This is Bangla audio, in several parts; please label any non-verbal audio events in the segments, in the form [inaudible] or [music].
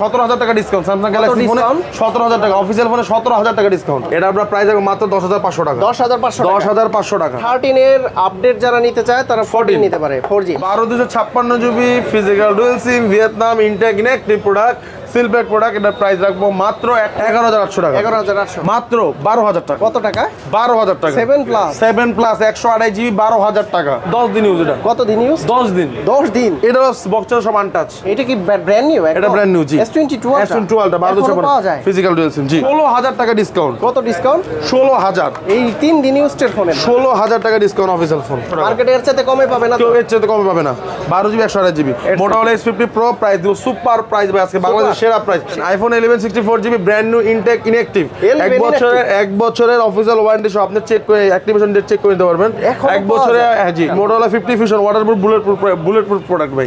সতেরো হাজার টাকা ডিসকাউন্ট স্যামসাং গ্যালাক্সি ফোনে সতেরো হাজার টাকা। অফিসিয়াল ফোনে সতেরো হাজার টাকা ডিসকাউন্ট এটা আপনার প্রাইস হবে মাত্র দশ হাজার পাঁচশো টাকা। দশ হাজার পাঁচশো দশ হাজার পাঁচশো টাকা। থার্টিন এর আপডেট যারা নিতে চায় তারা ফোরটিন নিতে পারে। ফোর জি বারো দুশো ছাপ্পান্ন GB physical dual sim Vietnam intact inactive product seal pack product এটার প্রাইস রাখব মাত্র এগারো হাজার আটশো টাকা। এগারো হাজার আটশো। মাত্র বারো হাজার টাকা। কত টাকা? বারো হাজার টাকা। সেভেন প্লাস সেভেন প্লাস একশো আড়াই জিবি বারো হাজার টাকা। দশ দিন ইউজ এটা। কত দিন ইউজ দশ দিন। দশ দিন? এটা বক্সের সব আনটাচ এটা কি ব্র্যান্ড নিউ এটা ব্র্যান্ড নিউ জি। S twenty two S twenty বারো দুশো পাওয়া যায়? ফিজিক্যাল ডুয়েল সিম জি। ষোলো হাজার টাকা ডিসকাউন্ট কত ডিসকাউন্ট ষোলো হাজার। এই তিন দিন ইউজটের ফোনে ষোলো হাজার টাকা ডিসকাউন্ট অফিসিয়াল ফোন মার্কেটে এর চাইতে কমে পাবে না এর চেয়ে কমে পাবে না। বারো জিবি একশো আড়াই জিবি মোটামুটি এস ফিফটি প্রো প্রাইস দিব সুপার প্রাইস ভাই আজকে বাংলাদেশের সেরা price iPhone eleven sixty four GB brand new intact inactive এক বছরের এক বছরের অফিসিয়াল ওয়ারেন্টি সহ আপনি চেক করে অ্যাক্টিভেশন ডেট চেক করে নিতে পারবেন। এক বছরে হ্যাঁ জি। Motorola fifty fusion waterproof bulletproof bulletproof product ভাই।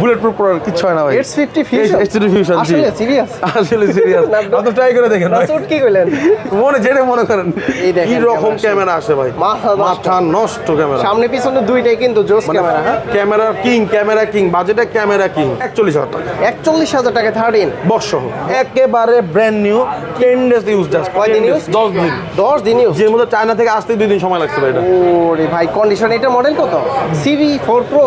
বুলেট প্রুফ প্রোডাক্ট কিছু হয় না ভাই। Edge fifty fusion edge fifty fusion আসলে সিরিয়াস আসলে সিরিয়াস আপনি ট্রাই করে দেখেন নাসুট কি কইলেন। মনে যেটা মনে করেন কি রকম ক্যামেরা আসে। ভাই। মাথা নষ্ট। ক্যামেরা সামনে পিছনে দুইটাই কিন্তু জোস মানে ক্যামেরা হ্যাঁ? ক্যামেরা কিং ক্যামেরা কিং বাজেটে ক্যামেরা কিং 41000 টাকা। 41000 টাকা 13 বক্সসহ। একেবারে brand new ten days use just কয় দিন ইউজ দশ দিন। দশ দিন ইউজ যের মধ্যে চায়না থেকে আসতে দুই দিন সময় লাগছে ভাই ওরে ভাই কন্ডিশন এটা মডেল কত? সিভি ফোর প্রো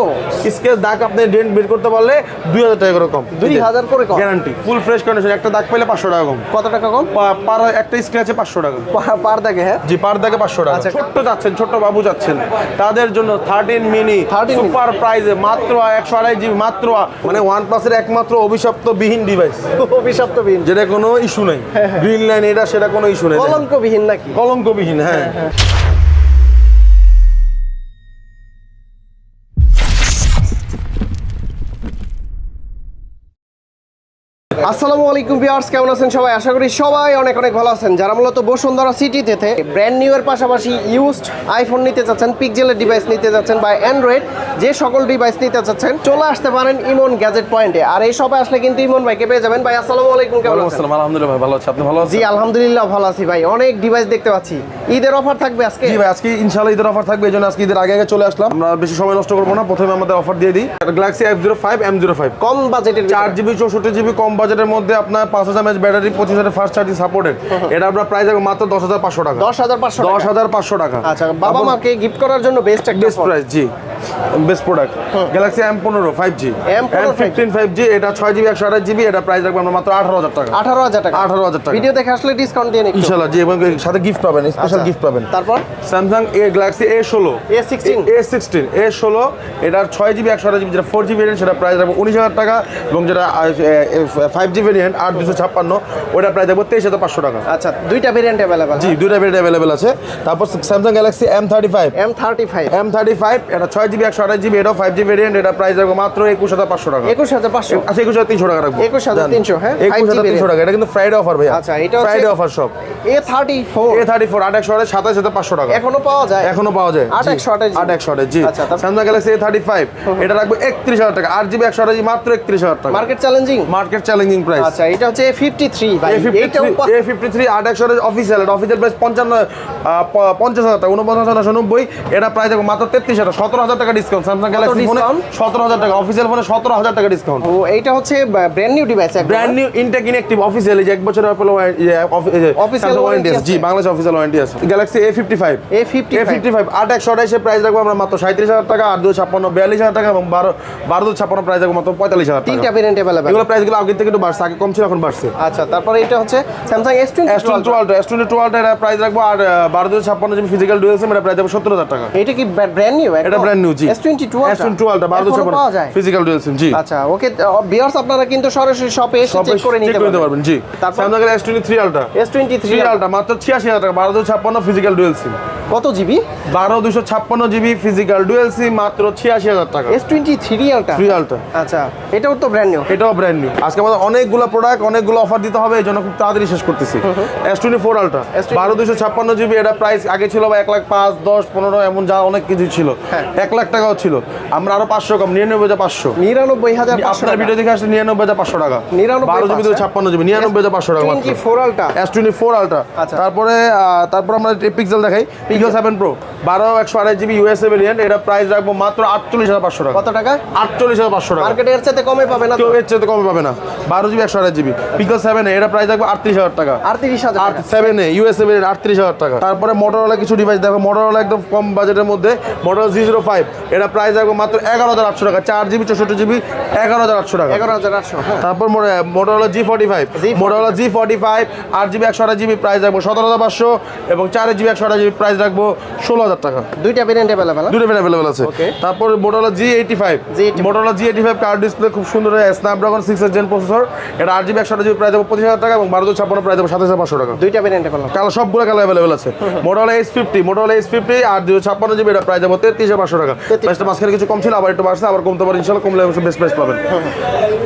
স্কেচ দাগ আপনি ডেন্ট বের করতে পারলে দুই হাজার টাকা করে কম। দুই হাজার করে কম? গ্যারান্টি ফুল ফ্রেশ কন্ডিশন একটা দাগ পেলে পাঁচশো টাকা কম। কত টাকা কম? পার একটা স্ক্র্যাচে পাঁচশো টাকা পার দাগে হ্যাঁ? জি পার দাগে পাঁচশো টাকা। আচ্ছা। ছোট্ট যাচ্ছেন ছোট্ট বাবু যাচ্ছেন। তাদের জন্য থার্টিন মিনি থার্টিন সুপার প্রাইজে মাত্র একশো আড়াই জিবি মাত্র মানে ওয়ান প্লাসের একমাত্র অভিশপ্ত বিহীন ডিভাইস [laughs] অভিশপ্ত বিহীন যেটা কোনো ইস্যু নেই। গ্রিন লাইন এটা সেটা কোনো ইস্যু নেই। কলঙ্কবিহীন নাকি? কলঙ্কবিহীন হ্যাঁ। আসসালামু আলাইকুম ভিউয়ার্স কেমন আছেন সবাই? আশা করি সবাই অনেক অনেক ভালো আছেন। যারা মূলত বসুন্ধরা সিটিতে ব্র্যান্ড নিউ এর পাশাপাশি ইউজড আইফোন নিতে চাচ্ছেন পিকজেলের ডিভাইস নিতে যাচ্ছেন বা অ্যান্ড্রয়েড যে সকল ডিভাইস নিতে চাচ্ছেন চলে আসতে পারেন ইমন গ্যাজেট পয়েন্টে আর এই সবাই আসলে কিন্তু ইমন ভাইকে পেয়ে যাবেন। ভাই আসসালামু আলাইকুম কেমন আছেন? আলহামদুলিল্লাহ ভাই ভালো আছে। আপনি ভালো আছেন? জি আলহামদুলিল্লাহ ভালো আছি ভাই। অনেক ডিভাইস দেখতে পাচ্ছি। ঈদের অফার থাকবে আজকে? জি ভাই আজকে ইনশাআল্লাহ ঈদের অফার থাকবে। এই জন্য আজকে ঈদের আগে আগে চলে আসলাম। আমরা বেশি সময় নষ্ট করব না। প্রথমে আমাদের অফার দিয়ে দিই। Galaxy F zero five M zero five কম বাজেটের চার জিবি চৌষট্টি জিবি কম বাজেটের মধ্যে আপনার পাঁচ হাজার এমএচ ব্যাটারি পঁচিশ হাজার ফাস্ট চার্জিং সাপোর্টেড এটা আপনার প্রাইস হবে মাত্র দশ হাজার পাঁচশো টাকা। দশ হাজার পাঁচশো দশ হাজার পাঁচশো টাকা। আচ্ছা বাবা মাকে গিফট করার জন্য বেস্ট একটা বেস্ট প্রাইস জি। বেস্ট প্রোডাক্ট গ্যালাক্সি এম পনেরো five G M15 M fifteen five G এটা ছয় জিবি একশো আঠাশ জিবি এটা প্রাইস রাখব আমরা মাত্র আঠারো হাজার টাকা। আঠারো হাজার টাকা। আঠারো হাজার টাকা। ভিডিও দেখে আসলে ডিসকাউন্ট দিয়ে ইনশাল্লাহ জি এবং সাথে গিফট পাবেন স্পেশাল আচ্ছা। গিফট পাবেন। তারপর? স্যামসাং এ গ্যালাক্সি এ ষোলো। A16 এ সিক্সটিন এ ষোলো এটার ছয় জিবি একশো আঠাশ জিবি যেটা ফোর জিবি সেটা প্রাইস রাখব উনিশ হাজার টাকা এবং যেটা ফাইভ জি ভেরিয়েন্ট আট দুশো ছাপ্পান্ন ওটা প্রাইস রাখব তেইশ হাজার পাঁচশো টাকা। আচ্ছা দুইটা ভেরিয়েন্ট অ্যাভেলেবেল জি দুইটা ভেরিয়েন্ট অ্যাভেলেবেল আছে। তারপর Samsung Galaxy M thirty five M thirty five M thirty five এটা ছয় জিবি একশো আঠাশ জিবি এটাও ফাইভ জি ভেরিয়েন্ট এটা প্রাইস দেখব মাত্র একুশ হাজার পাঁচশো টাকা। একুশ হাজার পাঁচশো। আচ্ছা একুশ হাজার তিনশো টাকা রাখব। 21,300 হ্যাঁ, একুশ হাজার তিনশো টাকা এটা কিন্তু ফ্রাইডে অফার ভাই আচ্ছা, এটা ফ্রাইডে অফার সব A thirty four A thirty four আট একশো আঠাশ সাতাশ হাজার পাঁচশো টাকা। এখনও পাওয়া যায়? এখনও পাওয়া যায় আট। একশো আঠাশ আট একশো আঠাশ জি। আচ্ছা, Samsung Galaxy A thirty five এটা রাখব একত্রিশ হাজার টাকা। আট জিবি একশো আঠাশ মাত্র একত্রিশ হাজার টাকা। Market challenging market challenging price আচ্ছা এটা হচ্ছে ফিফটি থ্রি ভাই। এ ফিফটি এইটাও পা- এ ফিফটি থ্রি আট একশো অফিসিয়াল এটা অফিসিয়াল প্রাইস পঞ্চান্ন আহ, প- পঞ্চাশ হাজার টাকা উনপঞ্চাশ হাজার নশো নব্বই। এটা প্রাইস দেখো মাত্র তেত্রিশ হাজার সতেরো হাজার টাকা ডিসকাউন্ট স্যামসাং গ্যালাক্সি ফোনে discount? সতেরো হাজার টাকা অফিসিয়াল ফোনে সতেরো হাজার টাকা ডিসকাউন্ট ও এইটা হচ্ছে brand new device brand new intact inactive official যে এক বছরের অ্যাপল ওয়ারেন্টি warranty আছে। জি বাংলাদেশ অফিসিয়াল ওয়ারেন্টি আছে। ফিফটি ফাইভ আট একশো আঠাইশে প্রাইস রাখব আমরা মাত্র সাঁত্রিশ হাজার টাকা আট দুশো ছাপ্পান্ন বিয়াল্লিশ হাজার টাকা এবং বারো বারো দুশো ছাপ্পান্ন প্রাইস রাখব মাত্র পঁয়তাল্লিশ হাজার তিনটা টাকা ভেরিয়েন্ট অ্যাভেলেবেল এগুলো প্রাইসগুলো আগে থেকে বাড়ছে আগে কম ছিল এখন বাড়ছে। আচ্ছা তারপরে এটা হচ্ছে Samsung S twenty S twenty twelve S twenty twelve এটা প্রাইস রাখব আর বারো দুশো ছাপ্পান্ন জিবি ফিজিক্যাল ডুয়েল সিম এটা প্রাইস রাখব সত্তর হাজার টাকা। এটা কি ব্র্যান্ড নিউ এটা ব্র্যান্ড নিউ জি। S twenty two? S twenty twelve বারো দুশো যায়? ফিজিক্যাল ডুয়েল সিম জি। আচ্ছা ওকে বিয়ার্স আপনারা কিন্তু সরাসরি শপে এসে চেক করে নিতে পারবেন। জি। তারপর? Samsung S twenty three ultra S twenty three ultra মাত্র ছিয়াশি হাজার টাকা বারো দুশো ছাপ্পান্ন ফিজিক্যাল ডুয়েল সিম কত জিবি বারো দুশো ছাপ্পান্ন জিবি ফিজিক্যাল ডুয়েল সিম মাত্র ছিয়াশি হাজার টাকা। S twenty three ultra three ultra আচ্ছা এটাও তো ব্র্যান্ড নিউ এটাও ব্র্যান্ড নিউ আজকে আমাদের অনেকগুলো প্রোডাক্ট অনেকগুলো অফার দিতে হবে এই জন্য খুব তাড়াতাড়ি শেষ করতেছি। S twenty four ultra S24 বারো দুশো ছাপ্পান্ন জিবি এটা প্রাইস আগে ছিল বা এক লাখ পাঁচ দশ পনেরো এমন যা অনেক কিছু ছিল। এক লাখ টাকাও ছিল। আমরা আরও পাঁচশো কম নিরানব্বই হাজার পাঁচশো। নিরানব্বই হাজার আপনার ভিডিও দেখে আসলে নিরানব্বই হাজার পাঁচশো টাকা। বারো জিবি পাঁচ, ছাপ্পান্ন জিবি নিরানব্বই হাজার পাঁচশো টাকা four ultra S twenty four ultra. তারপরে তারপর আমরা পিক্সেল দেখাই। পিক্সেল সেভেন প্রো বারো একশো আড়াই জিবি ইউএসএ ভেরিয়েন্ট এটা প্রাইস রাখব মাত্র আটচল্লিশ হাজার পাঁচশো টাকা। কত টাকা? আটচল্লিশ হাজার পাঁচশো টাকা। মার্কেটে এর চাইতে কমে পাবে না কেউ এর চেয়ে কমে পাবে না। বারো জিবি একশো আঠাশ জিবি। পিকো সেভেন এটা প্রাইস থাকবে আটত্রিশ হাজার টাকা। আটত্রিশ হাজার সেভেন এ ইউএসএ ভেরিয়েন্ট আটত্রিশ হাজার টাকা। তারপরে মোটরওয়ালা কিছু ডিভাইস দেখো মোটরওয়ালা একদম কম বাজেটের মধ্যে মোটর জি জিরো ফাইভ এটা প্রাইস থাকবে মাত্র এগারো হাজার আটশো টাকা চার জিবি চৌষট্টি জিবি এগারো হাজার আটশো টাকা। এগারো হাজার আটশো হ্যাঁ। তারপর Motorola G forty five G45 Motorola G forty five আট জিবি একশো আঠাশ জিবি প্রাইস রাখব সতেরো হাজার পাঁচশো এবং চার জিবি একশো আঠাশ জিবি প্রাইস রাখব ষোলো হাজার টাকা। দুইটা ভেরিয়েন্ট অ্যাভেলেবেল দুটো ফ্যান অ্যাভেলেবল আছে. তারপর Motorola G eighty five G85 Motorola G eighty five curved display খুব সুন্দর স্ন্যাপড্রাগন সিক্স জেন প্রসেসর এটা আট জিবি একশো জিবি প্রাইস দেবো পঁচিশ হাজার টাকা এবং বারো ছাপ্পান্ন প্রাইস দেবো সাতাশ হাজার পাঁচশো টাকা। দুইটা ভেরিয়েন্ট অ্যাভেলেবেল কালার সবগুলো কালার অ্যাভেলেবল আছে। Motorola S fifty Motorola S fifty আর দুশো ছাপ্পান্ন জিবি এটা প্রাইস দেবো তেত্রিশ হাজার পাঁচশো টাকা। প্রাইসটা মাঝখানে কিছু কম ছিল আবার একটু বাড়ছে আবার কমতে পারে ইনশাল্লাহ কমলে বেস্ট প্রাইস পাবেন।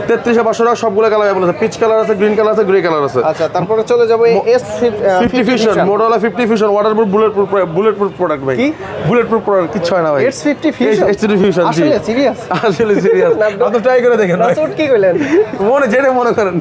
তেত্রিশ হাজার পাঁচশো টাকা সবগুলো কালার অ্যাভেলেবল আছে। পিচ কালার আছে গ্রিন কালার আছে গ্রে কালার আছে। আচ্ছা তারপরে চলে যাব S fifty fusion Motorola fifty fusion waterproof bulletproof bulletproof product ভাই। বুলেট প্রুফ প্রোডাক্ট কিচ্ছু হয় না ভাই। S fifty fusion H D fusion আসলে সিরিয়াস আসলে সিরিয়াস আপনি ট্রাই করে দেখেন। কি কইলেন মনে যেটা মনে করেন?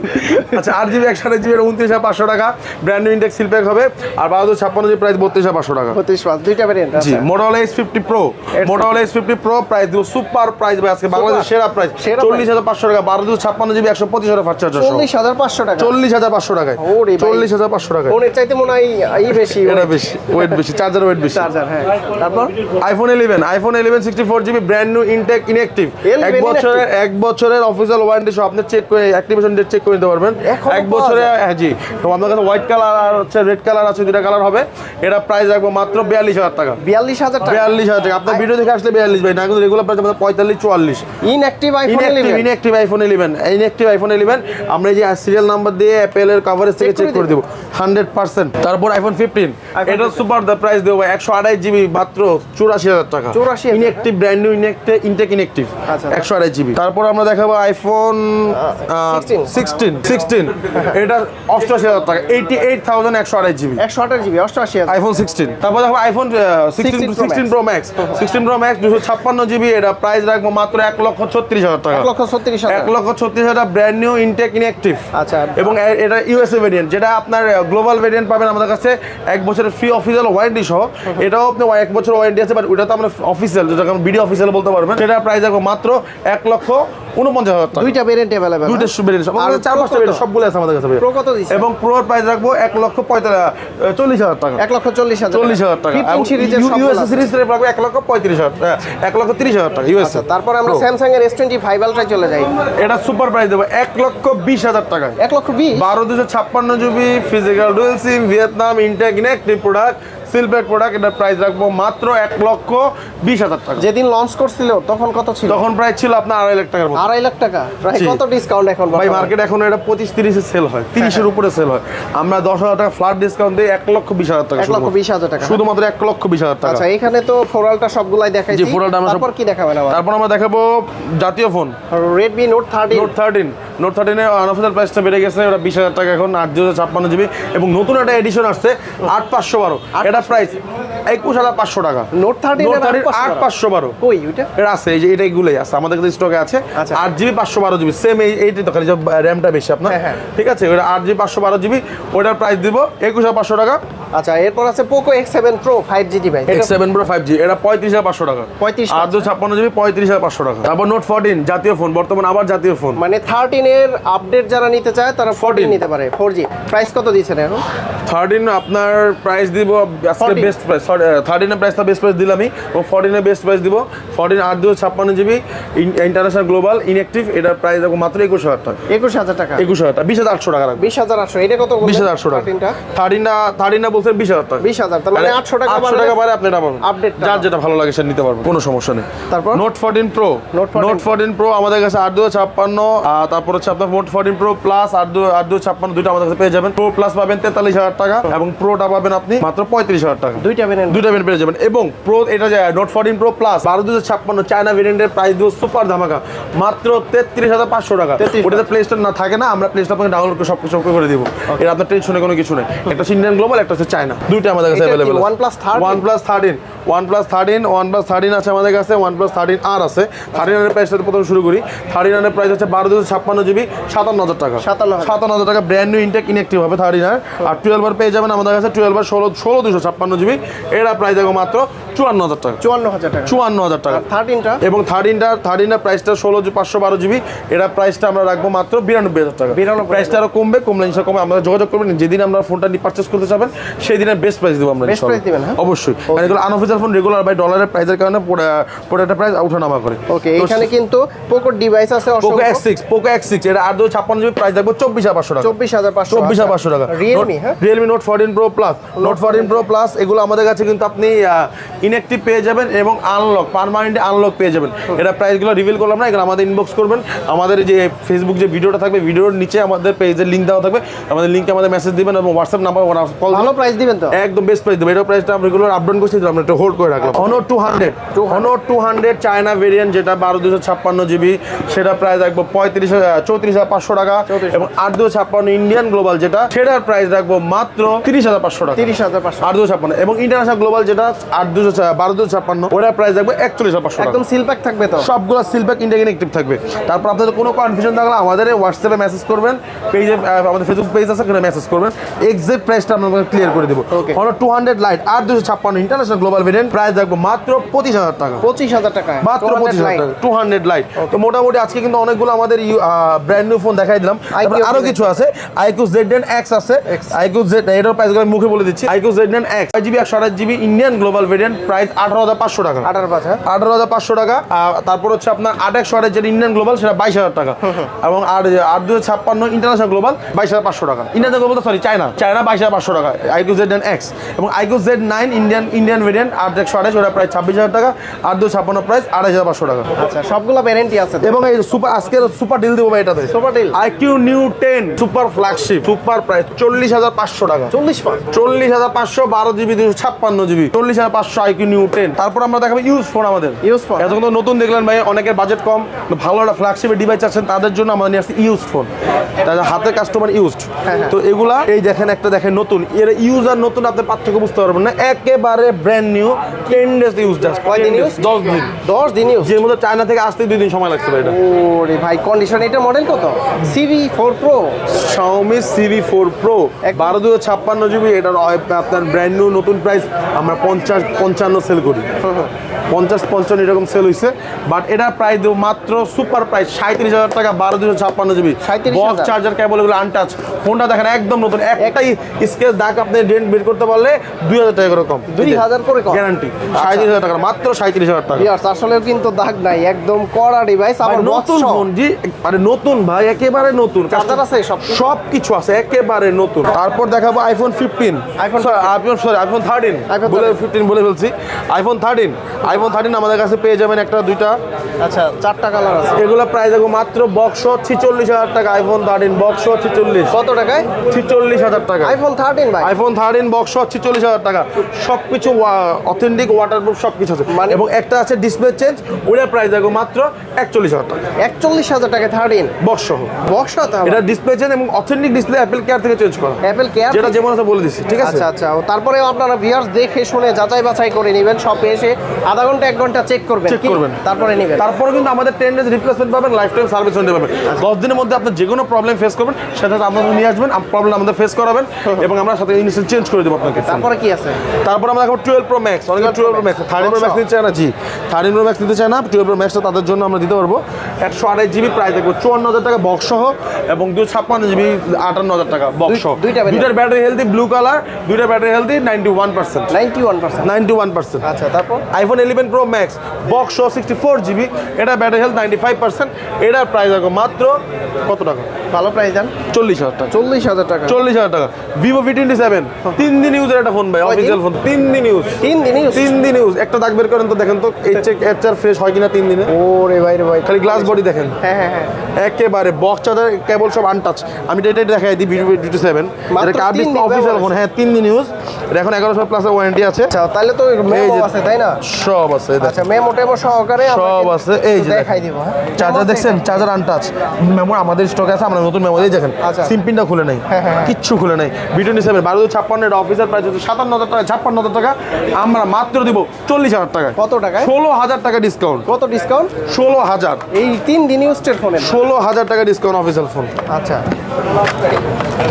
আচ্ছা আট জিবি একশো আঠাশ জিবি উনত্রিশ হাজার পাঁচশো টাকা। Brand new intact seal pack হবে। আর বাহাদুর ছাপ্পান্ন জিবি প্রাইস বত্রিশ হাজার পাঁচশো টাকা। বত্রিশ পাঁচ দুইটা ভেরিয়েন্ট জি আচ্ছা S fifty pro Motorola S fifty pro price দিব সুপার প্রাইস ভাই আজকে বাংলাদেশের সেরা প্রাইস চল্লিশ হাজার পাঁচশো টাকা। বারো দুশো ছাপ্পান্ন জিবি একশো পঁচিশ হাজার পাঁচশো চল্লিশ হাজার পাঁচশো টাকা। চল্লিশ হাজার পাঁচশো টাকায়। চল্লিশ হাজার পাঁচশো টাকা ফোনের চাইতে মনে হয় ই বেশি এটা বেশি ওয়েট বেশি চার্জার ওয়েট বেশি। চার্জার হ্যাঁ। তারপর? IPhone eleven iPhone eleven sixty four GB brand new intact inactive এক বছরের এক বছরের অফিসিয়াল ওয়ারেন্টি সহ আপনি চেক করে অ্যাক্টিভেশন ডেট চেক করে নিতে পারবেন। এক বছরে হ্যাঁ জি। তো আপনার কাছে হোয়াইট কালার আর হচ্ছে রেড কালার আছে দুটা কালার হবে। এটা প্রাইস রাখব মাত্র বিয়াল্লিশ হাজার টাকা। বিয়াল্লিশ হাজার টাকা? বিয়াল্লিশ হাজার টাকা। আপনার ভিডিও দেখে আসলে বিয়াল্লিশ ভাই। না কিন্তু রেগুলার প্রাইস আমাদের পঁয়তাল্লিশ চুয়াল্লিশ। Inactive iPhone inactive iPhone eleven inactive iPhone eleven আমরা এই যে সিরিয়াল নাম্বার দিয়ে অ্যাপেলের কভারেজ থেকে চেক করে দেবো। হান্ড্রেড পার্সেন্ট তারপর আইফোন ফিফটিন এটা সুপার দ্য প্রাইস দেবো একশো আড়াই জিবি মাত্র চুরাশি হাজার টাকা। 84,000 inactive brand new inactive intact inactive আচ্ছা। একশো আড়াই জিবি তারপর আমরা দেখাবো আইফোন 16 সিক্সটিন সিক্সটিন এটা অষ্টআশি হাজার টাকা। এইটি এইট থাউজেন্ড একশো আড়াই জিবি। একশো আঠাশ জিবি অষ্টআশি আইফোন সিক্সটিন তারপর দেখো iPhone sixteen sixteen pro max sixteen pro max দুশো ছাপ্পান্ন জিবি। এটা প্রাইস রাখব মাত্র এক লক্ষ ছত্রিশ হাজার টাকা। এক লক্ষ ছত্রিশ এক লক্ষ ছত্রিশ হাজার ব্র্যান্ড নিউ ইনটেক ইনঅ্যাক্টিভ আচ্ছা। এবং এ- এটা ইউএসএ ভেরিয়েন্ট যেটা আপনার গ্লোবাল ভেরিয়েন্ট পাবেন আমাদের কাছে। এক বছরের ফ্রি অফিসিয়াল ওয়ারেন্টি সহ। এটাও আপনি এক বছর ওয়ারেন্টি আছে বাট ওটা তো আমরা অফিসিয়াল ভিডিও অফিসিয়াল বলতে পারবেন। সেটা প্রাইস রাখব মাত্র এক লক্ষ উনপঞ্চাশ হাজার টাকা। দুইটা ভেরিয়েন্ট অ্যাভেলেবেল দুইটা ভেরিয়েন্ট আর চার পাঁচটা কত? সবগুলো আছে আমাদের কাছে ভাই। কত দিচ্ছে? এবং প্রোর প্রাইস রাখব এক লক্ষ পঁয়তাল্লিশ চল্লিশ হাজার টাকা। এক লক্ষ চল্লিশ হাজার চল্লিশ হাজার টাকা। ফিফটিন সিরিজ রাখব এক লক্ষ পঁয়ত্রিশ হাজার এক লক্ষ তিরিশ হাজার টাকা আচ্ছা তারপর আমরা স্যামসাং এর এস টোয়েন্টি ফাইভ আলট্রায় চলে যাই। এটা সুপার প্রাইস দেবো এক লক্ষ বিশ হাজার টাকায় এক লক্ষ বিশ? বারো দুশো ছাপ্পান্ন GB physical dual SIM Vietnam intact inactive product seal pack product এটার প্রাইস রাখব মাত্র এক লক্ষ বিশ হাজার টাকা। যেদিন লঞ্চ করছিল তখন কত ছিল? তখন প্রাইস ছিল আপনার আড়াই লাখ টাকার আড়াই লাখ টাকা? প্রায় কত ডিসকাউন্ট এখন ভাই মার্কেট এখন এটা পঁচিশ তিরিশে সেল হয় তিরিশের উপরে সেল হয়। আমরা দশ হাজার টাকা ফ্ল্যাট ডিসকাউন্ট দিয়ে এক লক্ষ বিশ হাজার টাকা এক লক্ষ বিশ হাজার টাকা। শুধুমাত্র এক লক্ষ বিশ হাজার টাকা। আচ্ছা এখানে তো ফোরালটা সবগুলাই দেখাই জি, ফোরালটা আমরা তারপর কি দেখাবেন আবার? তারপর আমরা দেখাবো জাতীয় phone Redmi Note thirty Note thirteen Note থার্টিনের unofficial প্রাইসটা বেড়ে গেছে ওটা বিশ হাজার টাকা এখন আট দুশো ছাপ্পান্ন জিবি। এবং নতুন একটা এডিশন আসছে আট পাঁচশো বারো। এটা প্রাইস একুশ হাজার পাঁচশো টাকা। নোট থার্টি আট পাঁচশো বারো। কই ওইটা? এটা আছে এই যে এটা এগুলোই আছে আমাদের কাছে স্টকে আছে। আচ্ছা। আট জিবি পাঁচশো বারো জিবি সেম এই এইটি তো খালি র্যামটা বেশি আপনার। হ্যাঁ, হ্যাঁ। ঠিক আছে ওটা আট জিবি পাঁচশো বারো জিবি ওটার প্রাইস দিব একুশ হাজার পাঁচশো টাকা। আচ্ছা এরপর আছে Poco X seven pro five G device X seven pro five G এটা পঁয়ত্রিশ হাজার পাঁচশো টাকা। 35 আট দুশো ছাপ্পান্ন জিবি পঁয়ত্রিশ হাজার পাঁচশো টাকা। তারপর নোট ফোরটিন জাতীয় ফোন বর্তমানে আবার জাতীয় ফোন মানে থার্টিন এর আপডেট যারা নিতে চায় তারা ফোরটিন নিতে পারে ফোর জি প্রাইস কত দিয়েছেন এখন? থার্টিন আপনার প্রাইস দিব আজকে বেস্ট প্রাইস থার্টিনের প্রাইসটা বেস্ট প্রাইস দিলামই। ও ফোরটিনের বেস্ট প্রাইস দিব। ফোরটিন আট দুশো ছাপ্পান্ন জিবি ইন্টারন্যাশনাল গ্লোবাল ইনঅ্যাক্টিভ এটার প্রাইস দেখো মাত্র একুশ হাজার টাকা। একুশ হাজার টাকা। একুশ হাজার টাকা বিশ হাজার আটশো টাকা বিশ হাজার আটশো। এটা কত বিশ হাজার আটশো টাকা। থার্টিনটা থার্টিনটা বলছেন বিশ হাজার টাকা। বিশ হাজার মানে আটশো টাকা আটশো টাকা বাড়ে আপনি এটা পাবেন। Update টা যার যেটা ভালো লাগে সেটা নিতে পারবেন কোনো সমস্যা নেই। তারপর? Note fourteen pro Note 14 Note fourteen pro আমাদের কাছে আট দুশো ছাপ্পান্ন আর তারপর হচ্ছে আপনার নোট ফোরটিন প্রো প্লাস আট দু আট দুশো ছাপ্পান্ন দুটো আমাদের কাছে পেয়ে যাবেন। প্রো প্লাস পাবেন তেতাল্লিশ হাজার টাকা এবং প্রোটা পাবেন আপনি মাত্র পঁয়ত্রিশ হাজার টাকা। দুইটা ভেরিয়েন্ট দুইটা ভেরিয়েন্ট পেয়ে যাবেন। এবং প্রো এটা যে নোট ফোরটিন প্রো প্লাস বারো দুশো ছাপ্পান্ন চায়না ভেরিয়েন্টের প্রাইস দিব সুপার ধামাকা। মাত্র তেত্রিশ হাজার পাঁচশো টাকা। 33 ওটাতে প্লে স্টোর না থাকে না আমরা প্লে স্টোর আপনাকে ডাউনলোড করে সব কিছু করে দিব। এটা আপনার টেনশনে কোনো কিছু নেই। একটা ইন্ডিয়ান গ্লোবাল একটা হচ্ছে চায়না দুইটা আমাদের কাছে available OnePlus 13? OnePlus thirteen OnePlus thirteen OnePlus thirteen আছে আমাদের কাছে ওয়ান প্লাস থার্টিন আর আছে থার্টিন আনের প্রাইস প্রথমে শুরু করি। থার্টিন আনের প্রাইস হচ্ছে বারো দুশো ছাপ্পান্ন জিবি সাতান্ন হাজার টাকা। 57,000 সাতান্ন হাজার টাকা ব্র্যান্ড নিউ ইনটেক ইনএক্টিভ হবে থার্টিন আর আর টুয়েলভ আর পেয়ে যাবেন আমাদের কাছে টুয়েলভ আর ষোলো ষোলো দুশো ছাপ্পান্ন জিবি। এরা প্রাইস দেখো মাত্র চুয়ান্ন হাজার টাকা। চুয়ান্ন হাজার টাকা। চুয়ান্ন হাজার টাকা। থার্টিনটা এবং থার্টিনটা থার্টিনটার প্রাইসটা ষোলো পাঁচশো বারো জিবি। এরা প্রাইসটা আমরা রাখব মাত্র বিরানব্বই হাজার টাকা। 92,000 প্রাইসটা আরও কমবে কমলে ইনশাল কমে আমরা যোগাযোগ করবেন যেদিন আমরা ফোনটা পারচেস করতে চাবেন সেই দিনের বেস্ট প্রাইস দেবো আমরা হ্যাঁ? অবশ্যই। কারণ এগুলো আনঅফিসিয়াল ফোন রেগুলার বাই ডলারের প্রাইসের কারণে প্রোডাক্টের প্রাইস ওঠানামা করে। ওকে এখানে কিন্তু পোকোর ডিভাইস আছে Poco X six Poco X six এটা আট দু ছাপ্পান্ন জিবি প্রাইস দেখব চব্বিশ হাজার পাঁচশো টাকা। চব্বিশ হাজার পাঁচশো চব্বিশ হাজার পাঁচশো টাকা। রিয়েলমি হ্যাঁ? Realme Note fourteen pro plus Note fourteen pro plus এগুলো আমাদের কাছে কিন্তু আপনি ইনঅ্যাক্টিভ পেয়ে যাবেন এবং আনলক পারমানেন্ট আনলক পেয়ে যাবেন। এটা প্রাইসগুলো রিভিল করলাম না এগুলো আমাদের ইনবক্স করবেন। আমাদের যে ফেসবুক যে ভিডিওটা থাকবে ভিডিওর নিচে আমাদের পেজের লিঙ্ক দেওয়া থাকবে। আমাদের লিঙ্কে আমাদের মেসেজ দিবেন এবং হোয়াটসঅ্যাপ নাম্বার কল ভালো প্রাইস দিবেন তো? একদম বেস্ট প্রাইস দেবেন। এটা প্রাইসটা আমরা এগুলো আপডাউন করছি আমরা একটু হোল্ড করে রাখলাম। Honor two hundred Honor two hundred China variant যেটা বারো দুশো ছাপ্পান্ন জিবি সেটা প্রাইস রাখব পঁয়ত্রিশ হাজার চৌত্রিশ হাজার পাঁচশো টাকা। এবং আট দুশো ছাপ্পান্ন ইন্ডিয়ান গ্লোবাল যেটা সেটার প্রাইস রাখব মাত্র তিরিশ হাজার পাঁচশো টাকা। তিরিশ হাজার পাঁচশো। আট দুশো ছাপ্পান্ন। এবং ইন্টারন্যাশনাল গ্লোবাল যেটা আট দুশো ছাপ্পান্ন। প্রাইস একচল্লিশ পাঁচশো একদম থাকবে তো? সবগুলো সিলব্যাক ইন্ডিয়ান অ্যাক্টিভ থাকবে। তারপর আপনাদের কোনো কনফিউশন থাকলে আমাদের হোয়াটসঅ্যাপে মেসেজ করবেন। পেজে আমাদের ফেসবুক পেজ আছে সেখানে মেসেজ করবেন। এক্সাক্ট প্রাইসটা আমরা ক্লিয়ার করে দেবো। হলো টু হান্ড্রেড লাইট আর দুশো ছাপ্পান্ন ইন্টারন্যাশনাল গ্লোবাল ভেরিয়েন্ট প্রাইস মাত্র পঁচিশ হাজার টাকা। পঁচিশ হাজার টাকা মাত্র পঁচিশ হাজার টাকা। টু হান্ড্রেড লাইট তো মোটামুটি আজকে কিন্তু অনেকগুলো আমাদের ব্র্যান্ড নিউ ফোন দেখাই দিলাম। আরও কিছু আছে। আইকিউ জেড এন এক্স আছে। আইকিউ জেড এটার প্রাইস আমি মুখে বলে দিচ্ছি। IQOO Z N X five GB একশো আঠাশ GB Indian global variant price আঠারো হাজার পাঁচশো টাকা। আঠারো পাঁচ হ্যাঁ আঠারো হাজার পাঁচশো টাকা আর তারপর হচ্ছে আপনার আট একশো আটের যেটা ইন্ডিয়ান গ্লোবাল সেটা বাইশ হাজার টাকা। [laughs] এবং আর আট দুশো ছাপ্পান্ন ইন্টারন্যাশনাল গ্লোবাল বাইশ হাজার পাঁচশো টাকা। Indian global sorry China. China বাইশ হাজার পাঁচশো টাকা। আইকিউ জেড এন এক্স এবং iQOO Z nine Indian Indian variant আট একশো আঠাশ ওটা প্রায় ছাব্বিশ হাজার টাকা। আট দুশো ছাপ্পান্ন প্রাইস আড়াইশ হাজার পাঁচশো টাকা। আচ্ছা সবগুলো গ্যারেন্টি আছে এবং এই সুপার আজকের সুপার ডিল দেবো এটাতে। Super deal? IQOO new ten super flagship super price চল্লিশ হাজার পাঁচশো টাকা। চল্লিশ চল্লিশ হাজার পাঁচশো বারো জিবি দুশো ছাপ্পান্ন জিবি চল্লিশ হাজার পাঁচশো আইকিউ নিউ টেন তারপর আমরা দেখাবো ইউজ ফোন আমাদের। Use phone? এতক্ষণ তো নতুন দেখলেন ভাই অনেকের বাজেট কম ভালো একটা ফ্ল্যাগশিপের ডিভাইস আছেন তাদের জন্য আমাদের নিয়ে আসছে ইউজ ফোন তাদের হাতে কাস্টমার ইউজড। তো এগুলা এই দেখেন একটা দেখেন নতুন। এর ইউজ আর নতুন আপনি পার্থক্য বুঝতে পারবেন না। একেবারে brand new ten days use just? দশ দিন। দশ দিন ইউজ যে মধ্যে চায়না থেকে আসতে দুই দিন সময় লাগছে ভাই এটা। ওরে ভাই কন্ডিশন এটা মডেল কত? Civi four pro Xiaomi Civi four pro বারো দুশো ছাপ্পান্ন জিবি এটার আপনার ব্র্যান্ড নিউ নতুন প্রাইস আমরা পঞ্চাশ পঞ্চাশ পঞ্চান্ন সেল করি। [laughs] পঞ্চাশ পঞ্চান্ন এরকম সেল হয়েছে বাট এটা প্রায় দেবো মাত্র সুপার প্রাইস সাঁত্রিশ হাজার টাকা বারো দুশো ছাপ্পান্ন জিবি 37,000 বক্স চার্জার কেবল এগুলো আনটাচ ফোনটা দেখেন একদম নতুন একটাই স্কেচ দাগ আপনি ডেন্ট বের করতে পারলে দুই হাজার টাকা করে কম। 2000 করে? গ্যারান্টি সাঁত্রিশ হাজার টাকা মাত্র সাঁত্রিশ হাজার টাকা। আসলে কিন্তু দাগ নাই একদম কড়া ডিভাইস ভাই, আবার নতুন ফোন জি মানে নতুন ভাই একেবারে নতুন। চার্জার আছে সব সব কিছু আছে একেবারে নতুন। তারপর দেখাবো iPhone fifteen iPhone sorry iPhone thirteen iPhone বলে ফিফটিন বলে ফেলছি। আইফোন থার্টিন আইফোন থার্টিন আমাদের কাছে পেয়ে যাবেন একটা দুইটা। আচ্ছা চারটা কালার আছে। এগুলো প্রাইস দেখো মাত্র বক্স ছিচল্লিশ হাজার টাকা আইফোন থার্টিন বক্স ছিচল্লিশ। কত টাকায়? ছিচল্লিশ হাজার টাকা। আইফোন থার্টিন ভাই। আইফোন থার্টিন বক্স ছিচল্লিশ হাজার টাকা। সব কিছু অথেন্টিক ওয়াটারপ্রুফ সব কিছু আছে। মানে- এবং একটা আছে ডিসপ্লে চেঞ্জ ওটার প্রাইস দেখো মাত্র একচল্লিশ হাজার টাকা। একচল্লিশ হাজার টাকা থার্টিন বক্স বক্স এটা ডিসপ্লে চেঞ্জ এবং অথেন্টিক ডিসপ্লে অ্যাপেল কেয়ার থেকে চেঞ্জ করা। অ্যাপেল কেয়ার যেটা যেমন আছে বলে দিচ্ছি ঠিক আছে? আচ্ছা আচ্ছা। তারপরে আপনারা ভিউয়ার্স দেখে শুনে যাচাই বাছাই করে নেবেন সব এসে আধা ঘণ্টা এক ঘণ্টা চেক করবেন Check কি? করবেন। তারপরে নেবেন। তারপরে কিন্তু আমাদের টেন ডেজ রিপ্লেসমেন্ট পাবেন লাইফ টাইম সার্ভিস ওয়ারেন্টি পাবেন দশ দিনের মধ্যে আপনি যে কোনো প্রবলেম ফেস করবেন সেটা আপনাদের নিয়ে আসবেন প্রবলেম আমাদের ফেস করাবেন এবং আমরা সাথে ইনস্ট্যান্ট চেঞ্জ করে দেবো আপনাকে। তারপরে কি আছে? তারপর আমরা দেখো টুয়েলভ প্রো ম্যাক্স অনেকে twelve pro max thirteen pro max নিতে চায় না জি। থার্টিন প্রো ম্যাক্স নিতে চায় না টুয়েলভ প্রো ম্যাক্সটা তাদের জন্য আমরা দিতে পারব। একশো আঠাশ জিবি প্রাইস দেখব চুয়ান্ন হাজার টাকা বক্স সহ এবং দুশো ছাপ্পান্ন জিবি আটান্ন হাজার টাকা বক্স সহ। দুইটা। দুইটার ব্যাটারি হেলদি ব্লু কালার দুইটার battery healthy ninety one percent ninety one percent ninety one percent আচ্ছা তারপর? IPhone eleven pro max box sixty four GB এটা battery health ninety five percent এটার প্রাইস দেখো মাত্র কত টাকা? ভালো প্রাইস দেন। চল্লিশ হাজার টাকা। চল্লিশ হাজার টাকা। চল্লিশ হাজার টাকা। ভিভো ভি টোয়েন্টি সেভেন তিন দিন ইউজের একটা ফোন ভাই? অফিসিয়াল ফোন তিন দিন ইউজ তিন দিনই use? তিন দিন ইউজ একটা দাগ বের করেন তো দেখেন তো এর চেক এর চার ফ্রেশ হয় কিনা তিন দিনে। ওরে ভাই রে ভাই। খালি গ্লাস বডি দেখেন। হ্যাঁ হ্যাঁ হ্যাঁ। একেবারে বক্স চার্জার কেবল সব আনটাচ আমি এটা এটা দেখাই দিই সেভেন এটা কার তিন দিন অফিসিয়াল ফোন হ্যাঁ তিন দিন ইউজ এটা এখন এগারোশো প্লাসের ওয়ারেন্টি আছে। আচ্ছা তাহলে তো মেমো আছে তাই না? সব আছে। আচ্ছা মেমো টেমো সহকারে সব আছে এই যে দেখাই দিব হ্যাঁ। চার্জার দেখছেন? চার্জার আনটাচ মেমো আমাদের স্টক আছে আমরা নতুন মেমো দেখেন। আচ্ছা। সিম্পিনটা খুলে নেই হ্যাঁ, হ্যাঁ। কিচ্ছু খুলে নেই। বিটুনি সেভেন বারো ছাপ্পান্ন এটা অফিসের প্রাইস হচ্ছে সাতান্ন হাজার টাকা ছাপ্পান্ন হাজার টাকা। আমরা মাত্র দিব চল্লিশ হাজার টাকা কত টাকায়? ষোলো হাজার টাকা ডিসকাউন্ট কত ডিসকাউন্ট ষোলো হাজার। এই তিন দিন ইউজটের ফোনে ষোলো হাজার টাকা ডিসকাউন্ট অফিসিয়াল ফোন আচ্ছা।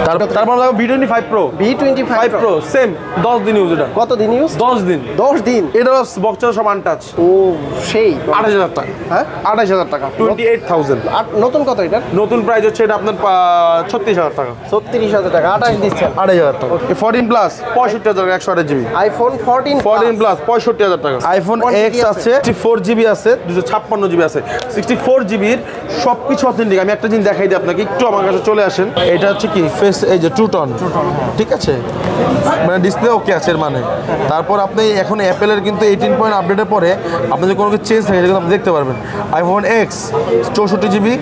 তারপর দেখো B twenty five pro V twenty five pro same দশ দিন ইউজ এটা। কত দিন ইউজ দশ দিন। দশ দিন? এটা বক্সের সব আনটাচ ও সেই। আঠাশ হাজার টাকা। হ্যাঁ? আঠাশ হাজার টাকা। টোয়েন্টি এইট থাউজেন্ড আর নতুন কত এটা? নতুন প্রাইস হচ্ছে এটা আপনার ছত্রিশ হাজার টাকা। ছত্রিশ হাজার টাকা আঠাশ দিচ্ছেন। আড়াই হাজার টাকা। ফোরটিন প্লাস পঁয়ষট্টি হাজার একশো আঠাশ GB iPhone fourteen fourteen plus পঁয়ষট্টি হাজার টাকা। আইফোন এক্স আছে? ফোর জিবি আছে দুশো ছাপ্পান্ন জিবি আছে। সিক্সটি ফোর জিবির সব কিছু অথেন্টিক আমি একটা জিনিস দেখাই দিই আপনাকে একটু আমার কাছে চলে আসেন। এটা হচ্ছে কি ফেস এই যে ট্রুটন ঠিক আছে? মানে ডিসপ্লে ওকে আছে এর মানে? তারপর আপনি এখন অ্যাপেলের কিন্তু এইটিন পয়েন্ট আপডেটের পরে আপনি যদি কোনো কিছু চেঞ্জ থাকে সেগুলো আপনি দেখতে পারবেন। আইফোন এক্স চৌষট্টি জিবি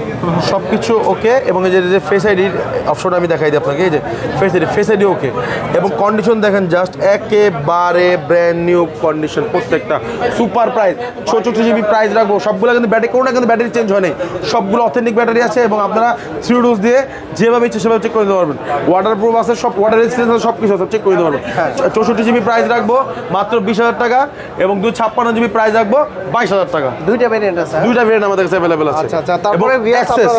সব কিছু ওকে এবং এই যে ফেস আইডির অপশনটা আমি দেখাই দিই আপনাকে, এই যে face ID face ID okay এবং কন্ডিশন দেখেন জাস্ট একেবারে ব্র্যান্ড নিউ কন্ডিশন প্রত্যেকটা সুপার প্রাইস চৌষট্টি জিবি প্রাইস রাখব, সবগুলো কিন্তু ব্যাটারি কোনো না কিন্তু ব্যাটারি চেঞ্জ হয় নাই। সবগুলো অথেন্টিক ব্যাটারি আছে এবং আপনারা থ্রি ডোজ দিয়ে যেভাবে ইচ্ছে সেভাবে চেক করে নিতে পারবেন। ওয়াটার প্রুফ আছে, সব ওয়াটার রেজিস্ট্যান্স সব কিছু আছে চেক করে নিতে পারবেন। চৌষট্টি জিবি প্রাইস রাখব মাত্র বিশ হাজার টাকা এবং দু ছাপ্পান্ন জিবি প্রাইস রাখব বাইশ হাজার টাকা। দুইটা ভেরিয়েন্ট আছে। হ্যাঁ? দুইটা ভেরিয়েন্ট আমাদের কাছে অ্যাভেলেবেল আছে। আচ্ছা আচ্ছা তারপরে access।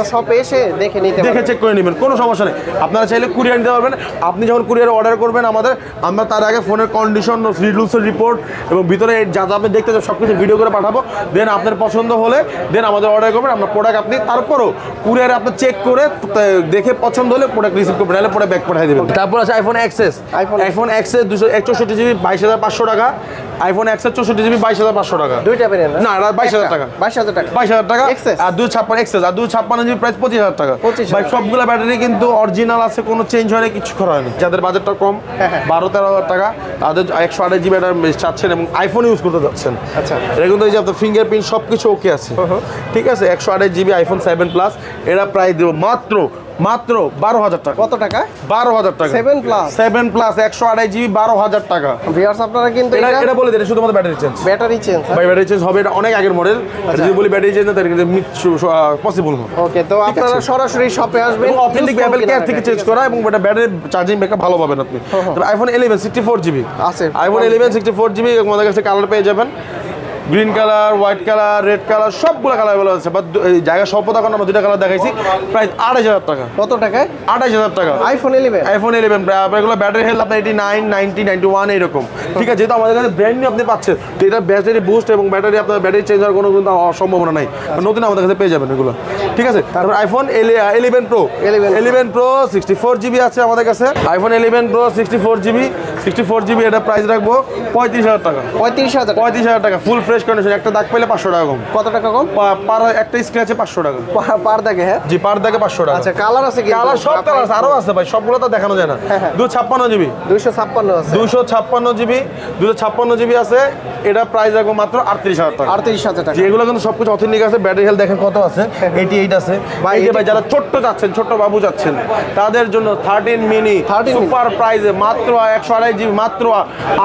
এসে দেখে নিতে দেখে চেক করে নেবেন কোনো সমস্যা নেই। আপনারা চাইলে কুরিয়ার নিতে পারবেন। আপনি যখন কুরিয়ার অর্ডার করবেন আমাদের আমরা তার আগে ফোনের কন্ডিশন রিলুসের রিপোর্ট এবং ভিতরে যা যা আপনি দেখতে চান সব কিছু ভিডিও করে পাঠাবো। দেন আপনার পছন্দ হলে দেন আমাদের অর্ডার করবেন আপনার প্রোডাক্ট আপনি তারপরও কুরিয়ারে আপনি চেক করে দেখে পছন্দ হলে প্রোডাক্ট রিসিভ করবেন নাহলে পরে ব্যাক পাঠিয়ে দেবেন। তারপর আছে iPhone XS iPhone iPhone XS দুশো একচৌষট্টি জিবি বাইশ হাজার পাঁচশো টাকা আইফোন এক্সেস চৌষট্টি জিবি বাইশ হাজার পাঁচশো টাকা। দুইটা না? বাইশ হাজার টাকা। বাইশ হাজার টাকা। বাইশ হাজার টাকা? আর দুই ছাপ্পান্ন এক্সেস আর দুই ছাপ্পান্ন জিবি প্রাইস পঁচিশ হাজার টাকা। 25,000 ভাই সবগুলো ব্যাটারি কিন্তু অরিজিনাল আছে কোনো চেঞ্জ হয় না কিছু করা হয়নি। যাদের বাজেটটা কম হ্যাঁ, হ্যাঁ। বারো তেরো হাজার টাকা তাদের একশো আঠাশ জিবি এটা চাচ্ছেন এবং আইফোন ইউজ করতে যাচ্ছেন আচ্ছা। এটা কিন্তু এই যে আপনার ফিঙ্গারপ্রিন্ট সব কিছু ওকে আছে ঠিক আছে একশো আঠাশ জিবি আইফোন সেভেন প্লাস এরা প্রাইস দেবো মাত্র মাত্র বারো হাজার টাকা। কত টাকা? বারো হাজার টাকা। সেভেন প্লাস সেভেন প্লাস একশো আঠাশ জিবি বারো হাজার টাকা। ভিউয়ার্স আপনারা কিন্তু এটা বলে দেন এটা শুধুমাত্র ব্যাটারি চেঞ্জ ব্যাটারি চেঞ্জ ভাই ব্যাটারি চেঞ্জ হবে এটা অনেক আগের মডেল আচ্ছা। যদি বলি ব্যাটারি চেঞ্জ না তাহলে কিন্তু পসিবল না ওকে তো আপনারা সরাসরি শপে আসবেন অথেন্টিক অ্যাপেল কেয়ার থেকে চেঞ্জ করা এবং এটা ব্যাটারি চার্জিং ব্যাকআপ ভালো পাবেন আপনি। IPhone eleven sixty four GB আছে। IPhone eleven sixty four GB আমাদের কাছে কালার পেয়ে যাবেন। Green colour white colour red colour সবগুলো কালার অ্যাভেলেবল আছে। বাট এই জায়গা স্বল্পতা কারণে আমরা দুইটা কালার দেখাইছি প্রাইস আড়াইশ হাজার টাকা। কত টাকায় আড়াইশ হাজার টাকা। আইফোন ইলেভেন আইফোন ইলেভেন এগুলো ব্যাটারি হেলথ আপনার eighty nine ninety ninety one এরকম ঠিক আছে যেহেতু আমাদের কাছে ব্র্যান্ড নিউ আপনি পাচ্ছেন তো এটা ব্যাটারি বুস্ট এবং ব্যাটারি আপনার ব্যাটারি চেঞ্জ হওয়ার কোনো কিন্তু সম্ভাবনা নাই। নতুন আমাদের কাছে পেয়ে যাবেন এগুলো। ঠিক আছে তারপর iPhone eleven pro 11 eleven pro sixty four GB আছে আমাদের কাছে। IPhone eleven pro sixty four GB sixty four GB এটা প্রাইস রাখব পঁয়ত্রিশ হাজার টাকা। পঁয়ত্রিশ হাজার টাকা। পঁয়ত্রিশ হাজার টাকা ফুল ফ্রেশ কন্ডিশন একটা দাগ পেলে পাঁচশো টাকা কম। কত টাকা কম? পার একটা স্ক্র্যাচে পাঁচশো টাকা। পার দাগে হ্যাঁ? জি পার দাগে পাঁচশো টাকা। আচ্ছা কালার আছে কি কালার সব কালার আছে আরও আছে ভাই সবগুলো তো দেখানো যায় না। হ্যাঁ, হ্যাঁ। দু ছাপ্পান্ন জিবি দুইশো ছাপ্পান্ন আছে। দুশো ছাপ্পান্ন জিবি দুশো ছাপ্পান্ন জিবি আছে এটা প্রাইস রাখব মাত্র আটত্রিশ হাজার টাকা। আটত্রিশ হাজার টাকা। যেগুলো কিন্তু সবকিছু অথেন্টিক আছে ব্যাটারি হেলথ দেখেন কত আছে এইটি এইট আছে। ভাই ভাই যারা ছোট্ট যাচ্ছেন ছোট্ট বাবু যাচ্ছেন তাদের জন্য থার্টিন মিনি 13 mini। সুপার প্রাইজে মাত্র একশো আড়াই জিবি মাত্র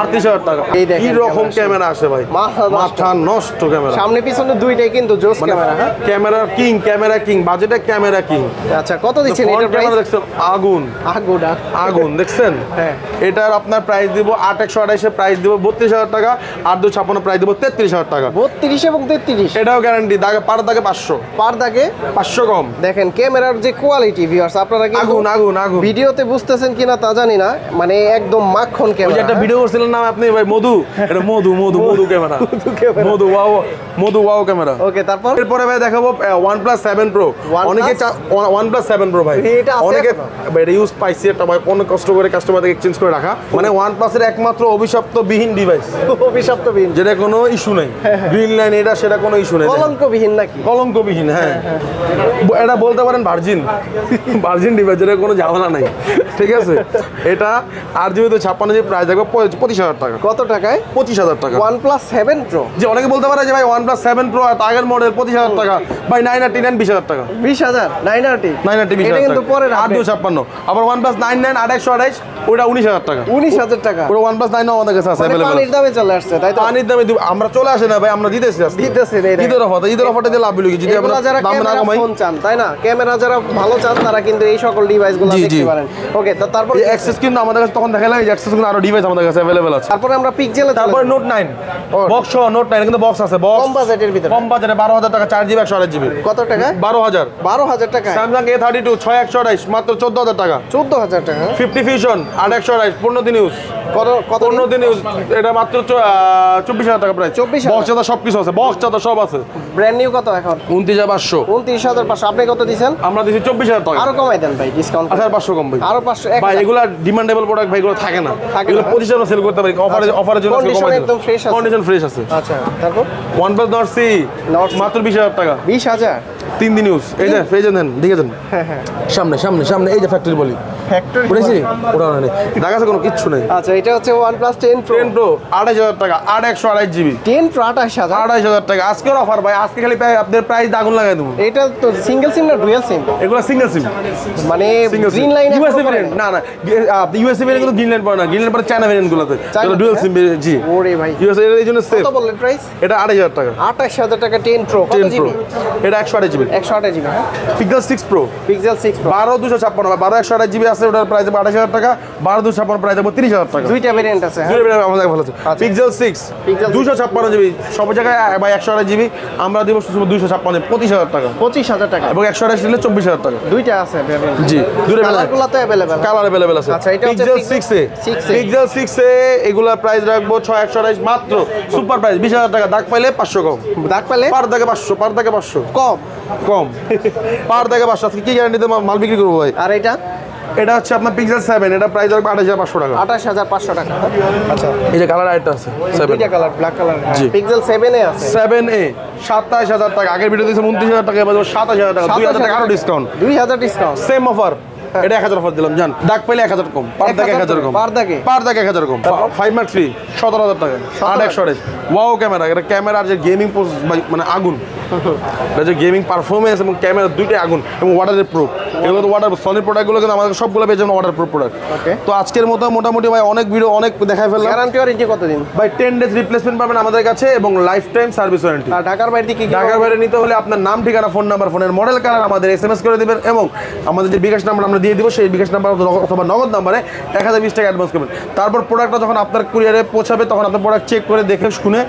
আটত্রিশ হাজার টাকা। কি রকম ক্যামেরা। আসে ভাই? মাথা নষ্ট। ক্যামেরা। সামনে পিছনে দুইটাই কিন্তু জোস ক্যামেরা হ্যাঁ? ক্যামেরা কিং ক্যামেরা কিং বাজেটে ক্যামেরা কিং। আচ্ছা কত দিচ্ছেন এটা প্রাইস দেখছেন আগুন। আগুন দেখছেন? হ্যাঁ। এটার আপনার প্রাইস দিব আট একশো আঠাইশে প্রাইস দিব বত্রিশ হাজার টাকা আর দু ছাপ্পান্ন প্রাইস দিব তেত্রিশ হাজার টাকা। বত্রিশ এবং তেত্রিশ? এটাও গ্যারান্টি দাগে পার দাগে পাঁচশো। পার দাগে? পাঁচশো কম। দেখেন ক্যামেরার যে কোয়ালিটি ভিউয়ার্স আপনারা আগুন আগুন আগুন। ভিডিওতে বুঝতেছেন কিনা তা জানি না মানে একদম মাখন ওই যে ক্যামেরা একটা ভিডিও করছিলেন নাম আপনি ভাই মধু। এটা মধু মধু মধু ক্যামেরা। [laughs] মধু ওয়াও মধু ওয়াও ক্যামেরা। ওকে তারপর? এরপরে ভাই দেখাবো one plus seven pro OnePlus? অনেকে প্লাস সেভেন প্রো ভাই। এটা অনেকে এটা ইউজ পাইছি একটা ভাই অনেক কষ্ট করে কাস্টমারদের এক্সচেঞ্জ করে রাখা। মানে ওয়ান প্লাসের একমাত্র অভিশপ্ত বিহীন ডিভাইস অভিশপ্ত বিহীন। যেটা কোনো ইস্যু নেই। গ্রিন লাইন এটা সেটা কোনো ইস্যু নেই। কলঙ্ক বিহীন নাকি? কলঙ্কবিহীন হ্যাঁ। এটা বলতে পারেন ভার্জিন ভার্জিন ডিভাইস যেটা কোনো ঝামেলা নাই। ঠিক আছে? এটা আর জিবি তো ছাপ্পান্ন ছাপ্পান্ন প্রাইস থাকবে পঁচিশ- হাজার টাকা। কত টাকায়? পঁচিশ হাজার টাকা। ওয়ান প্লাস সেভেন প্রো যে অনেকে বলতে পারে যে ভাই ওয়ান প্লাস সেভেন প্রো আগের মডেল পঁচিশ হাজার টাকা। ভাই নাইন আর নাইন বিশ হাজার টাকা। বিশ হাজার নাইন আরটি নাইন আর বিশ হাজার কিন্তু পরের আট দুশো ছাপ্পান্ন। আবার ওয়ান প্লাস নাইন নাইন আট একশো আঠাইশ ওটা উনিশ হাজার টাকা। উনিশ হাজার টাকা। ওটা ওয়ান প্লাস নাইন আমাদের কাছে আছে মানে পানির দামে চলে আসছে তাই তো? পানির দামে আমরা চলে আসে না ভাই আমরা দিতেছি দেখেন। ঈদের অফার ঈদের অফারটা দিয়ে লাভ বিলি যদি আমরা যারা দাম না কমাই। ফোন চান তাই না? ক্যামেরা যারা ভালো চান তারা কিন্তু এই সকল ডিভাইসগুলো জি, দেখতে পারেন। ওকে তো তারপর অ্যাক্সেস কিন্তু আমাদের কাছে তখন দেখালাম এই অ্যাক্সেস কিন্তু আরও ডিভাইস আমাদের কাছে অ্যাভেলেবল আছে। তারপরে আমরা পিকজেলে তারপরে নোট নাইন বক্স সহ নোট নাইন কিন্তু বক্স আছে বক্স কম বাজেটের ভিতরে। কম বারো হাজার টাকা চার জিবি একশো আঠাশ জিবি কত টাকা? বারো হাজার। বারো হাজার টাকা। স্যামসাং এ থার্টি টু ছয় একশো আঠাইশ মাত্র চোদ্দ হাজার টাকা। চোদ্দ হাজার টাকা? ফিফটি ফিউশন আট একশো আঠাইশ পনেরো দিন ইউজ কত কত পনেরো দিন ইউজ এটা মাত্র চ- আহ, চব্বিশ হাজার টাকা প্রায় 24,000 বক্স চাদা সব কিছু আছে বক্স চাদা সব আছে। ব্র্যান্ড নিউ কত এখন? উনত্রিশ হাজার পাঁচশো। উনত্রিশ হাজার পাঁচশো। আপনি কত দিচ্ছেন আমরা দিচ্ছি চব্বিশ হাজার টাকা। আরও কমাই দেন ভাই ডিসকাউন্ট হাজার পাঁচশো কম ভাই। আরও পাঁচশো ভাই হাজার। এগুলো ডিমান্ডেবল প্রোডাক্ট ভাই এগুলো থাকে না। এগুলো পঁচিশ হাজার সেল করতে পারি অফারে অফারের জন্য একদম fresh আছে। কন্ডিশন ফ্রেশ আছে। আচ্ছা তারপর? Nord C। মাত্র টাকা। বিশ হাজার? তিন দিন ইউজ এই যে পেয়ে দেন দেখে দেন। হ্যাঁ হ্যাঁ। সামনে সামনে সামনে এই যে ফ্যাক্টরি বলি। ফ্যাক্টরি ওটা নেই কোনো কিচ্ছু নেই। আচ্ছা এটা হচ্ছে OnePlus ten pro ten pro আড়াইশ হাজার টাকা আট একশো আড়াইশ জিবি টেন প্রো আঠাশ হাজার? আড়াইশ হাজার টাকা। আজকের অফার ভাই আজকে খালি আপনাদের প্রাইস আগুন লাগাই দেবো। এটা তো সিঙ্গেল সিম না ডুয়েল সিম এগুলো সিঙ্গেল সিম মানে গ্রিন লাইন ইউএসএ না না ইউএসএ ভেরিয়েন্ট কিন্তু গ্রিন লাইন পড়ে না। গ্রিন লাইন পড়ে চায়না ভেরিয়েন্ট গুলোতে ডুয়েল সিম জি। ওরে ভাই। ইউএসএ এই জন্য সেফ কত বললেন প্রাইস এটা আড়াইশ হাজার টাকা। আঠাশ হাজার টাকা টেন প্রো কত জিবি এটা একশো আড়াই জিবি একশো আঠাশ GB Pixel six pro Pixel six pro বারো দুশো ছাপ্পান্ন বারো একশো আড়াই জিবি আছে ওটার প্রাইস আঠাশ হাজার টাকা। বারো দুশো ছাপ্পান্ন প্রাইস দেবো তিরিশ হাজার টাকা। দুইটা ভেরিয়েন্ট আছে হ্যাঁ? দুটো আমাদের ভালো আছে। পিক্সেল সিক্স Pixel দুশো ছাপ্পান্ন জিবি সব জায়গায় একশো আড়াই জিবি আমরা দিব ছাপ্পান্ন পঁচিশ হাজার টাকা। পঁচিশ হাজার টাকা। এবং একশো আড়াই নিলে চব্বিশ হাজার টাকা। দুইটা আছে ভেরিয়েন্ট জি দুটো কালারগুলো তো অ্যাভেলেবেল কালার অ্যাভেলেবেল আছে। আচ্ছা, এটা হচ্ছে Pixel Pixel six A. 6 A. Pixel six A এগুলা প্রাইস রাখব ছয় একশো আড়াইশ মাত্র। সুপার প্রাইস বিশ হাজার টাকা। দাগ পাইলে পাঁচশো কম। দাগ পেলে পার দাগে পাঁচশো পার দাগে পাঁচশো। কম? কম। পার দাগে পাঁচশো। আজকে কি গ্যারান্টিতে মাল বিক্রি করব ভাই। আর এটা? এটা হচ্ছে আপনার পিক্সেল সেভেন এটা প্রাইস রাখব আঠাশ হাজার পাঁচশো টাকা। আঠাশ হাজার পাঁচশো টাকা। আচ্ছা এই যে কালার আইটা আছে সেভেন কালার ব্ল্যাক কালার জি। পিক্সেল সেভেনে আছে। সেভেন এ সাতাশ হাজার টাকা। আগের ভিডিও দিয়েছেন উনত্রিশ হাজার টাকা এবার সাতাশ হাজার টাকা। দুই হাজার টাকা আরও ডিসকাউন্ট দুই হাজার ডিসকাউন্ট সেম অফার এটা এক হাজার অফার দিলাম জান। ডাক পেলে এক হাজার কম পার দাগ এক হাজার কম। পার দাগে? পার দাগে এক হাজার কম। ফাইভ মার্ক ফ্রি সতেরো হাজার টাকা। আট একশো আঠাশ। ওয়াও ক্যামেরা এটা ক্যামেরার যে গেমিং মানে আগুন। এটা যে গেমিং পারফরমেন্স এবং ক্যামেরা দুইটাই আগুন এবং ওয়াটারের প্রুফ এগুলো তো ওয়াটার সনি প্রোডাক্টগুলো কিন্তু আমাদের সবগুলো পেয়ে যাবেন ওয়াটার প্রুফ প্রোডাক্ট. তো আজকের মতো মোটামুটি ভাই অনেক ভিডিও অনেক দেখাই ফেললাম। গ্যারান্টি ওয়ারেন্টি কতদিন? ভাই টেন ডেজ রিপ্লেসমেন্ট পাবেন আমাদের কাছে এবং লাইফ টাইম সার্ভিস ওয়ারেন্টি আর ঢাকার বাইরে কি কি ঢাকার বাইরে নিতে হলে আপনার নাম ঠিকানা ফোন নাম্বার ফোনের মডেল কালার আমাদের এস এম এস করে দেবেন এবং আমাদের যে বিকাশ নাম্বার আমরা দিয়ে দিব সেই বিকাশ নাম্বার অথবা নগদ নাম্বারে এক হাজার বিশ টাকা অ্যাডভান্স করবেন তারপর প্রোডাক্টটা যখন আপনার কুরিয়ারে পৌঁছাবে তখন আপনি প্রোডাক্ট চেক করে দেখে শুনে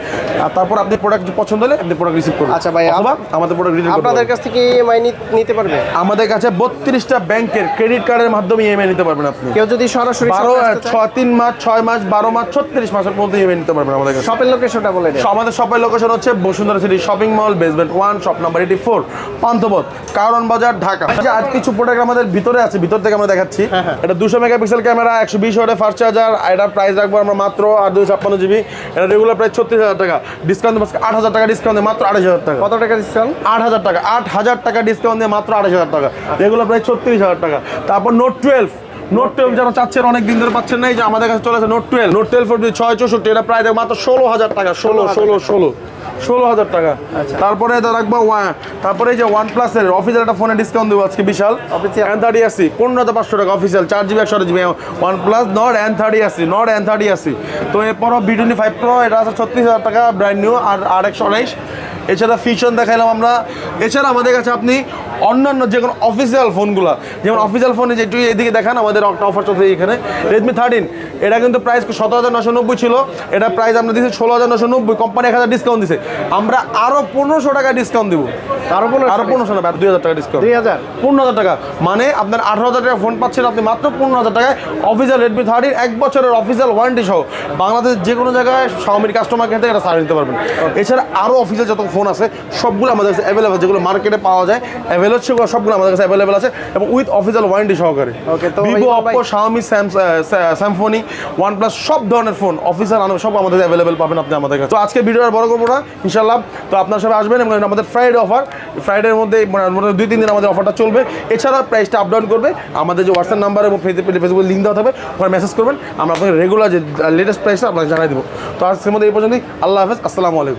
আর তারপর আপনি প্রোডাক্ট পছন্দ হলে আপনি প্রোডাক্ট রিসিভ করবেন। আচ্ছা ভাই, অথবা আমাদের প্রোডাক্ট রিটার্ন আপনাদের কাছ থেকে ইএমআই নিতে পারবে? আমাদের কাছে বত্রিশটা ব্যাংকের ক্রেডিট কার্ডের মাধ্যমে ইএমআই নিতে পারবেন আপনি। কেউ যদি সরাসরি বারো ছয় তিন মাস ছয় মাস বারো মাস ছত্রিশ মাসের মধ্যে ইএমআই নিতে পারবেন আমাদের কাছে। শপের লোকেশনটা বলে দেন। আমাদের শপের লোকেশন হচ্ছে Bashundhara city shopping mall basement one shop number eighty four Panthapath Karwan Bazar Dhaka. যে আর কিছু প্রোডাক্ট আমাদের ভিতরে আছে ভিতর থেকে আমরা দেখাচ্ছি। এটা দুশো মেগাপিক্সেল ক্যামেরা একশো বিশ ওয়াটের ফার্স্ট চার্জার এটার প্রাইস রাখব আমরা মাত্র আর দুশো ছাপ্পান্ন জিবি এটা রেগুলার প্রাইস ছত্রিশ হাজার টাকা। ডিসকাউন্ট আট হাজার টাকা ডিসকাউন্ট মাত্র আড়াইশ হাজার টাকা। টাকা ডিসকাউন্ট আট হাজার টাকা আট হাজার টাকা ডিসকাউন্ট দিয়ে মাত্র আড়াইশ হাজার টাকা। এগুলো প্রায় ছত্রিশ হাজার টাকা। তারপর নোট টুয়েলভ নোট টুয়েলভ যারা চাচ্ছেন অনেক দিন ধরে পাচ্ছেন না যে আমাদের কাছে চলে আসে নোট টুয়েলভ নোট টুয়েলভ ছয় চৌষট্টি এটা প্রায় মাত্র ষোলো হাজার টাকা ষোলো ষোলো ষোলো ষোলো হাজার টাকা। তারপরে এটা রাখব তারপরে যে ওয়ান প্লাসের অফিসিয়াল একটা ফোনে ডিসকাউন্ট দেবো আজকে বিশাল। এন থার্টি আসি পনেরো হাজার পাঁচশো টাকা অফিসিয়াল চার জিবি একশো GB OnePlus Nord N thirty আসি নট এন থার্টি আসি তো এরপরও বি টোয়েন্টি ফাইভ প্রো এটা আছে ছত্রিশ হাজার টাকা ব্র্যান্ড নিউ আর আর একশো আড়াইশ এছাড়া ফিচন দেখাইলাম আমরা। এছাড়া আমাদের কাছে আপনি অন্যান্য যে কোনো অফিসিয়াল ফোনগুলো যেমন অফিসিয়াল ফোনে যে একটু এদিকে দেখান, আমাদের একটা অফার চলছে এখানে। রেডমি থার্টিন এটা কিন্তু প্রাইস সতেরো হাজার নশো নব্বই ছিল। এটা প্রাইস আমরা দিচ্ছি ষোলো হাজার নশো নব্বই কোম্পানি এক হাজার ডিসকাউন্ট দিছে। আমরা আরও পনেরোশো টাকা ডিসকাউন্ট দিব। আরও পনেরোশো না দুই হাজার টাকা ডিসকাউন্ট দুই হাজার। পনেরো হাজার টাকা। মানে আপনার আঠারো হাজার টাকা ফোন পাচ্ছেন আপনি মাত্র পনেরো হাজার টাকায়। অফিসিয়াল রেডমি থার্টির এক বছরের অফিসিয়াল ওয়ারেন্টি সহ। বাংলাদেশের যে কোনো জায়গায় শাওমির কাস্টমার কেয়ার থেকে এটা সার্ভিস নিতে পারবেন। এছাড়া আরও অফিসিয়াল যত ফোন আছে সবগুলো আমাদের কাছে অ্যাভেলেবল যেগুলো মার্কেটে পাওয়া যায় অ্যাভেলেবল সেগুলো সবগুলো আমাদের কাছে অ্যাভেলেবল আছে এবং উইথ অফিসিয়াল ওয়ারেন্টি সহকারে। Okay, তো ভিভো ভাই- Oppo Xiaomi Symphony OnePlus সব ধরনের ফোন অফিসিয়াল আনো সব আমাদের অ্যাভেলেবল পাবেন আপনি আমাদের কাছে। তো আজকে ভিডিও আর বড় করব না ইনশাল্লাহ তো আপনার সবাই আসবেন এবং আমাদের ফ্রাইডে অফার ফ্রাইডের মধ্যে মানে মোটামুটি দুই তিন দিন আমাদের অফারটা চলবে। এছাড়া প্রাইসটা আপ ডাউন করবে। আমাদের যে হোয়াটসঅ্যাপ নাম্বার এবং ফেসবুক লিঙ্ক দেওয়া থাকবে, ওখানে মেসেজ করবেন। আমরা আপনাকে রেগুলার যে লেটেস্ট প্রাইসটা আপনাকে জানাই দেবো। তো আজকের মধ্যে এই পর্যন্তই। আল্লাহ হাফেজ। আসসালামু আলাইকুম।